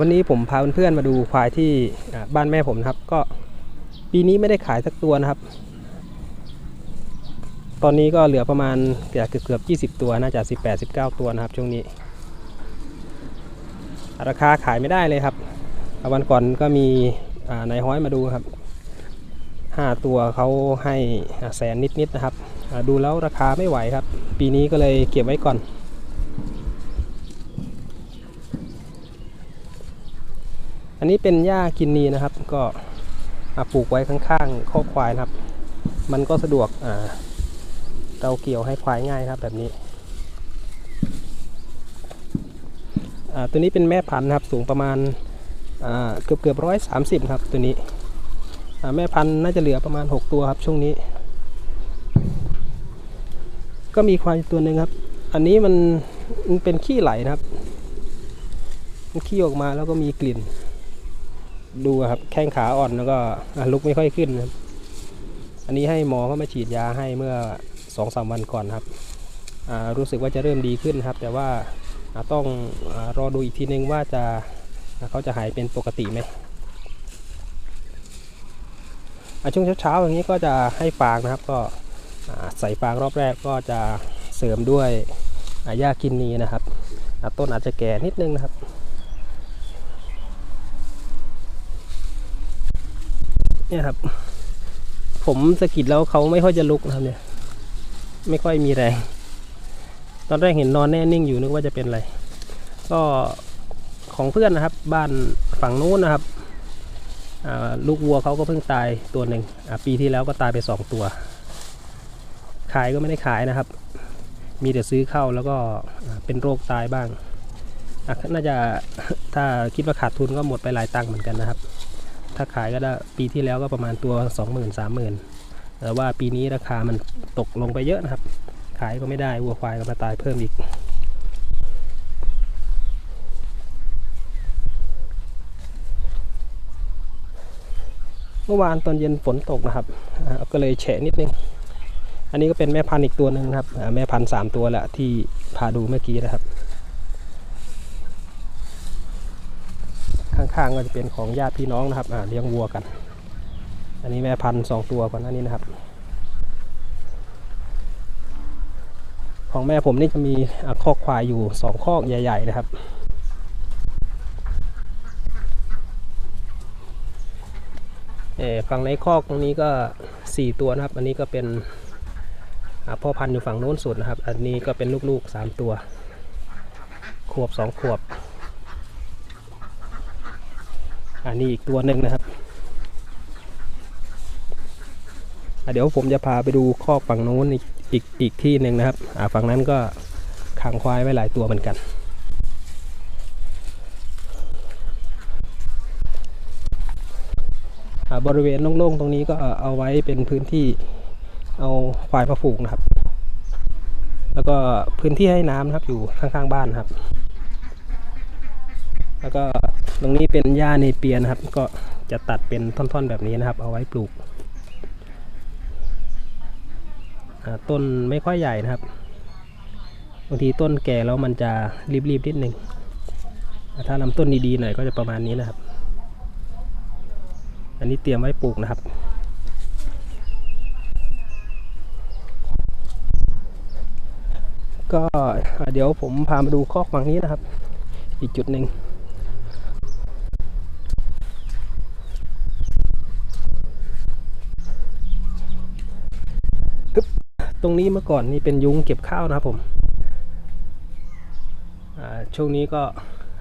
วันนี้ผมพาเพื่อนๆมาดูควายที่บ้านแม่ผมนะครับ ก็ปีนี้ไม่ได้ขายสักตัวนะครับ ตอนนี้ก็เหลือประมาณเกือบเกือบ20ตัวน่าจะ18 19ตัวนะครับ ช่วงนี้ ราคาขายไม่ได้เลยครับวันก่อนก็มีนายห้อยมาดูครับ5ตัวเขาให้แสนนิดๆนะครับ ดูแล้วราคาไม่ไหวครับ ปีนี้ก็เลยเก็บไว้ก่อน อันนี้เป็นหญ้ากินนีนะครับ ก็ปลูกไว้ข้างๆคอควายนะครับ มันก็สะดวกอ่าเราเกี่ยวให้ควายง่ายครับ แบบนี้อ่าตัวนี้เป็นแม่พันธุ์นะครับสูงประมาณอ่าเกือบเกือบร้อยสามสิบครับตัวนี้แม่พันธุ์น่าจะเหลือประมาณ 6 ตัวครับช่วงนี้ ก็มีควายตัวหนึ่งครับ อันนี้มันมันเป็นขี้ไหลนะครับมันขี้ออกมาแล้วก็มีกลิ่น ดูครับแข้งขาอ่อนแล้วก็ลุกไม่ค่อยขึ้นครับอันนี้ให้หมอเขามาฉีดยาให้เมื่อสองสามวันก่อนครับรู้สึกว่าจะเริ่มดีขึ้นครับ แต่ว่าต้องอรอดูอีกทีนึงว่าจะเขาจะหายเป็นปกติไหมช่วงเช้าๆอย่างนี้ก็จะให้ฟางนะครับ ก็ใส่ฟางรอบแรกก็จะเสริมด้วยหญ้ากินนีนะครับต้นอาจจะแก่นิดนึงนะครับ เนี่ยครับ ผมสะกิดแล้วเขาไม่ค่อยจะลุกนะครับเนี่ย ไม่ค่อยมีแรง ตอนแรกเห็นนอนแน่นิ่งอยู่นึกว่าจะเป็นอะไร ก็ของเพื่อนนะครับ บ้านฝั่งนู้นนะครับลูกวัวเขาก็เพิ่งตายตัวหนึ่งปีที่แล้วก็ตายไปสองตัว ขายก็ไม่ได้ขายนะครับ มีแต่ซื้อเข้าแล้วก็เป็นโรคตายบ้างน่าจะถ้าคิดว่าขาดทุนก็หมดไปหลายตังค์เหมือนกันนะครับ ถ้าขายก็ได้ปีที่แล้วก็ประมาณตัว 20,000 30,000แต่ว่าปีนี้ราคามันตกลงไปเยอะนะครับ ขายก็ไม่ได้วัวควายก็มาตายเพิ่มอีกเมื่อวานตอนเย็นฝนตกนะครับ ก็เลยแฉะนิดนึง อันนี้ก็เป็นแม่พันธุ์อีกตัวหนึ่งครับ แม่พันธุ์สามตัวแหละที่พาดูเมื่อกี้นะครับ ข้างๆก็จะเป็นของญาติพี่น้องนะครับอ่าเลี้ยงวัวกัน อันนี้แม่พันธุ์สองตัวก่อนหน้านี้นะครับ ของแม่ผมนี่จะมีอคอกควายอยู่สองคอกใหญ่ ๆ นะครับเอ่อฝั่งในคอกตรงนี้ก็ 4 ตัวนะครับ อันนี้ก็เป็นพ่อพันธุ์อยู่ฝั่งโน้นสุดนะครับ อันนี้ก็เป็นลูกๆ 3 ตัว ขวบ 2 ขวบ อันนี้อีกตัวหนึ่งนะครับเดี๋ยวผมจะพาไปดูคอกฝั่งโน้นอีกอีกอีกที่หนึ่งนะครับอ่าฝั่งนั้นก็ขังควายไว้หลายตัวเหมือนกันอ่าบริเวณโล่งๆตรงนี้ก็เอาไว้เป็นพื้นที่เอาควายมาผูกนะครับ แล้วก็พื้นที่ให้น้ำนะครับอยู่ข้างๆบ้านนครับ แล้วก็ ตรงนี้เป็นหญ้าเนเปียนะครับ ก็จะตัดเป็นท่อนๆแบบนี้นะครับ เอาไว้ปลูก ต้นไม่ค่อยใหญ่นะครับบางทีต้นแก่แล้วมันจะรีบๆนิดนึงอ่าถ้าลำต้นดีๆหน่อยก็จะประมาณนี้นะครับ อันนี้เตรียมไว้ปลูกนะครับก็เดี๋ยวผมพามาดูคอกฝั่งนี้นะครับ อีกจุดหนึ่ง ตรงนี้เมื่อก่อนนี่เป็นยุ้งเก็บข้าวนะครับผมอ่าช่วงนี้ก็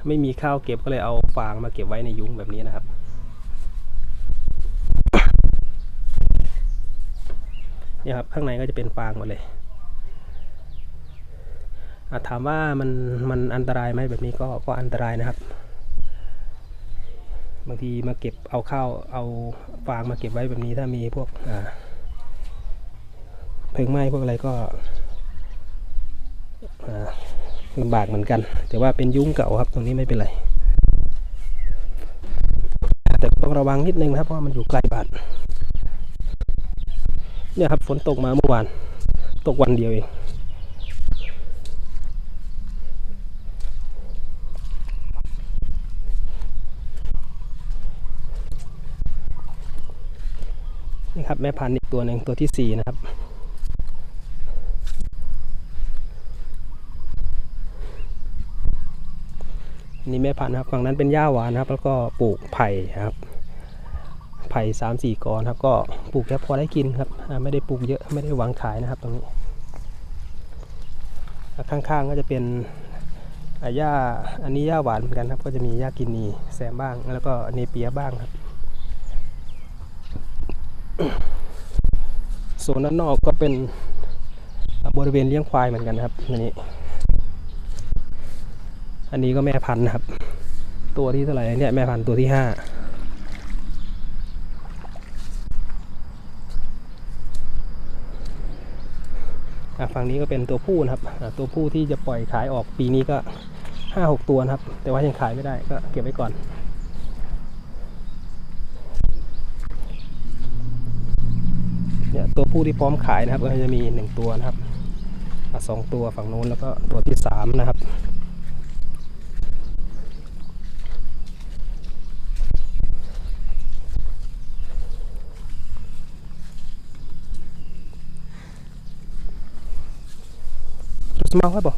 ไม่มีข้าวเก็บก็เลยเอาฟางมาเก็บไว้ในยุ้งแบบนี้นะครับ เนี่ยครับข้างในก็จะเป็นฟางหมดเลยอะถามว่ามันมันอันตรายไหมแบบนี้ก็ก็อันตรายนะครับ บางทีมาเก็บเอาข้าวเอาฟางมาเก็บไว้แบบนี้ถ้ามีพวกอ่า เพลิงไหม้พวกอะไรก็ลำบากเหมือนกัน แต่ว่าเป็นยุ้งเก่าครับ ตรงนี้ไม่เป็นไร แต่ต้องระวังนิดนึงนะครับเพราะมันอยู่ใกล้บ้านเนี่ยครับฝนตกมาเมื่อวาน ตกวันเดียวเองนี่ครับแม่พันธุ์อีกตัวหนึ่งตัวที่สี่นะครับ นี่แม่พันธุ์ครับฝั่งนั้นเป็นหญ้าหวานครับ แล้วก็ปลูกไผ่ครับ ไผ่สามสี่กอนครับ ก็ปลูกแค่พอได้กินครับไม่ได้ปลูกเยอะไม่ได้หวังขายนะครับตรงนี้ ข้างๆก็จะเป็นหญ้าอันนี้หญ้าหวานเหมือนกันครับ ก็จะมีหญ้ากินนีแซมบ้าง แล้วก็เนเปียบ้างครับโซนด้านนอกก็เป็นบริเวณเลี้ยงควายเหมือนกันครับอันนี้ อันนี้ก็แม่พันธุ์ครับ ตัวที่เท่าไหร่เนี่ยแม่พันธุ์ตัวที่ห้าฝั่งนี้ก็เป็นตัวผู้นะครับ ตัวผู้ที่จะปล่อยขายออกปีนี้ก็ห้าหกตัวนะครับ แต่ว่ายังขายไม่ได้ก็เก็บไว้ก่อนเนี่ยตัวผู้ที่พร้อมขายนะครับ ก็จะมีหนึ่งตัวนะครับสองตัวฝั่งโน้นแล้วก็ตัวที่สามนะครับ Smağı var bu.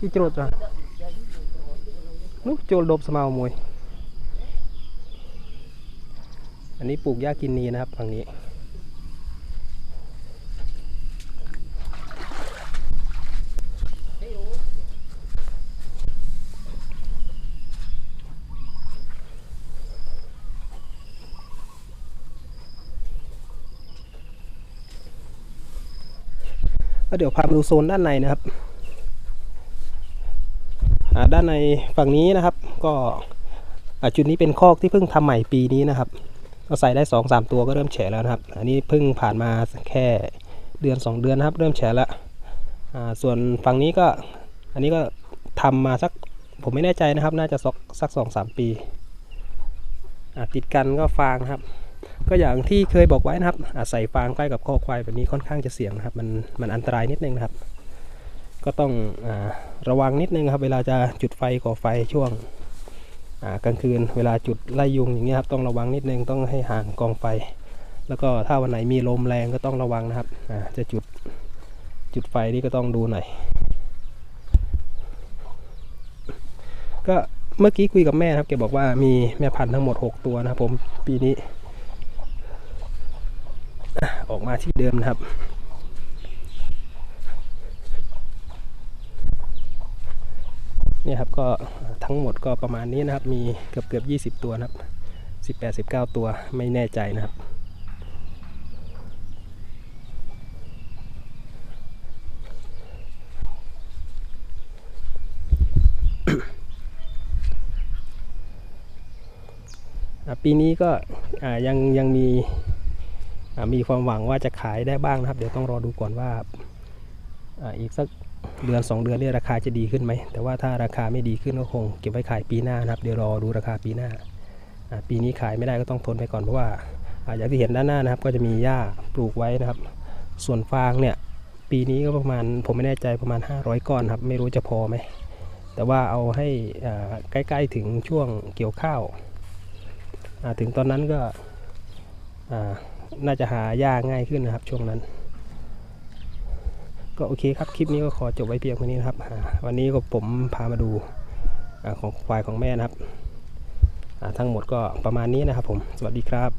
Cái chốt ra. Lúc chốt đột smağı mùi. อันนี้ปลูกหญ้ากินนีนะครับฝั่งนี้ แล้วเดี๋ยวพามาดูโซนด้านในนะครับอ่าด้านในฝั่งนี้นะครับ ก็อ่าจุดนี้เป็นคอกที่เพิ่งทำใหม่ปีนี้นะครับก็ใส่ได้สองสามตัวก็เริ่มแฉะแล้วนะครับ อันนี้เพิ่งผ่านมาแค่เดือนสองเดือนนะครับ เริ่มแฉะแล้วอ่าส่วนฝั่งนี้ก็อันนี้ก็ทำมาสักผมไม่แน่ใจนะครับ น่าจะสักสักสองสามปีอ่าติดกันก็ฟางครับ ก็อย่างที่เคยบอกไว้นะครับอาใส่ฟางใกล้กับข้อควายแบบนี้ค่อนข้างจะเสี่ยงนะครับ มันมันอันตรายนิดนึงนะครับ ก็ต้องอระวังนิดนึงครับ เวลาจะจุดไฟก่อไฟช่วงกลางคืน เวลาจุดไล่ยุงอย่างเงี้ยครับต้องระวังนิดนึงต้องให้ห่างกองไฟ แล้วก็ถ้าวันไหนมีลมแรงก็ต้องระวังนะครับจะจุดจุดไฟนี่ก็ต้องดูหน่อยก็เมื่อกี้คุยกับแม่ครับแกบอกว่ามีแม่พันธุ์ทั้งหมด 6 ตัวนะครับผมปีนี้ ออกมาที่เดิมนะครับเนี่ยครับก็ทั้งหมดก็ประมาณนี้นะครับ มีเกือบเกือบ20 ตัวนะครับ 18 19 ตัวไม่แน่ใจนะครับปีนี้ก็ยังยังมี มีความหวังว่าจะขายได้บ้างนะครับ เดี๋ยวต้องรอดูก่อนว่าอีกสักเดือน 2 เดือนเนี่ยราคาจะดีขึ้นไหม แต่ว่าถ้าราคาไม่ดีขึ้นก็คงเก็บไว้ขายปีหน้านะครับ เดี๋ยวรอดูราคาปีหน้า ปีนี้ขายไม่ได้ก็ต้องทนไปก่อนเพราะว่าอาอย่างที่เห็นด้านหน้านะครับ ก็จะมีหญ้าปลูกไว้นะครับ ส่วนฟางเนี่ยปีนี้ก็ประมาณผมไม่แน่ใจประมาณ 500 ก้อนครับ ไม่รู้จะพอไหม แต่ว่าเอาให้ใกล้ๆถึงช่วงเกี่ยวข้าว ถึงตอนนั้นก็ น่าจะหายากง่ายขึ้นนะครับ ช่วงนั้น ก็โอเคครับคลิปนี้ก็ขอจบไว้เพียงเท่านี้นะครับ วันนี้ก็ผมพามาดูอของควายของแม่นะครับทั้งหมดก็ประมาณนี้นะครับผม สวัสดีครับ